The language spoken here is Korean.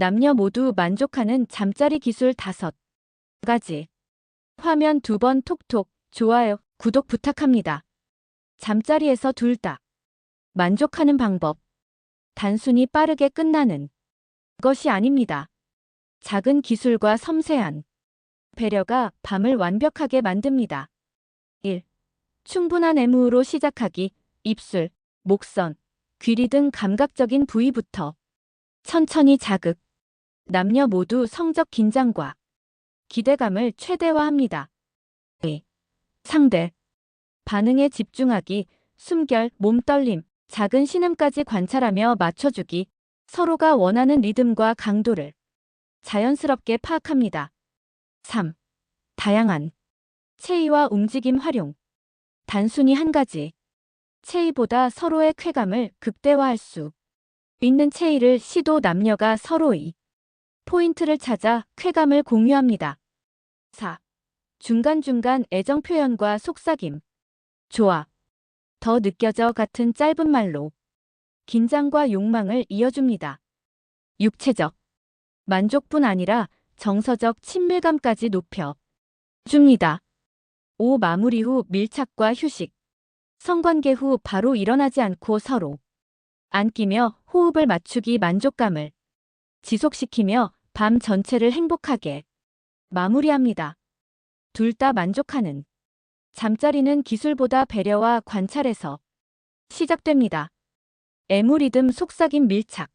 남녀 모두 만족하는 잠자리 기술 다섯 가지. 화면 두 번 톡톡, 좋아요, 구독 부탁합니다. 잠자리에서 둘 다 만족하는 방법. 단순히 빠르게 끝나는 것이 아닙니다. 작은 기술과 섬세한 배려가 밤을 완벽하게 만듭니다. 1. 충분한 애무로 시작하기, 입술, 목선, 귀리 등 감각적인 부위부터 천천히 자극. 남녀 모두 성적 긴장과 기대감을 최대화합니다. 2. 상대. 반응에 집중하기, 숨결, 몸떨림, 작은 신음까지 관찰하며 맞춰주기, 서로가 원하는 리듬과 강도를 자연스럽게 파악합니다. 3. 다양한 체위와 움직임 활용. 단순히 한 가지 체위보다 서로의 쾌감을 극대화할 수 있는 체위를 시도 남녀가 서로의 포인트를 찾아 쾌감을 공유합니다. 4. 중간중간 애정 표현과 속삭임. 좋아. 더 느껴져 같은 짧은 말로 긴장과 욕망을 이어줍니다. 육체적 만족뿐 아니라 정서적 친밀감까지 높여 줍니다. 5. 마무리 후 밀착과 휴식. 성관계 후 바로 일어나지 않고 서로 안기며 호흡을 맞추기 만족감을 지속시키며 밤 전체를 행복하게 마무리합니다. 둘 다 만족하는 잠자리는 기술보다 배려와 관찰에서 시작됩니다. 애무 리듬 속삭임 밀착.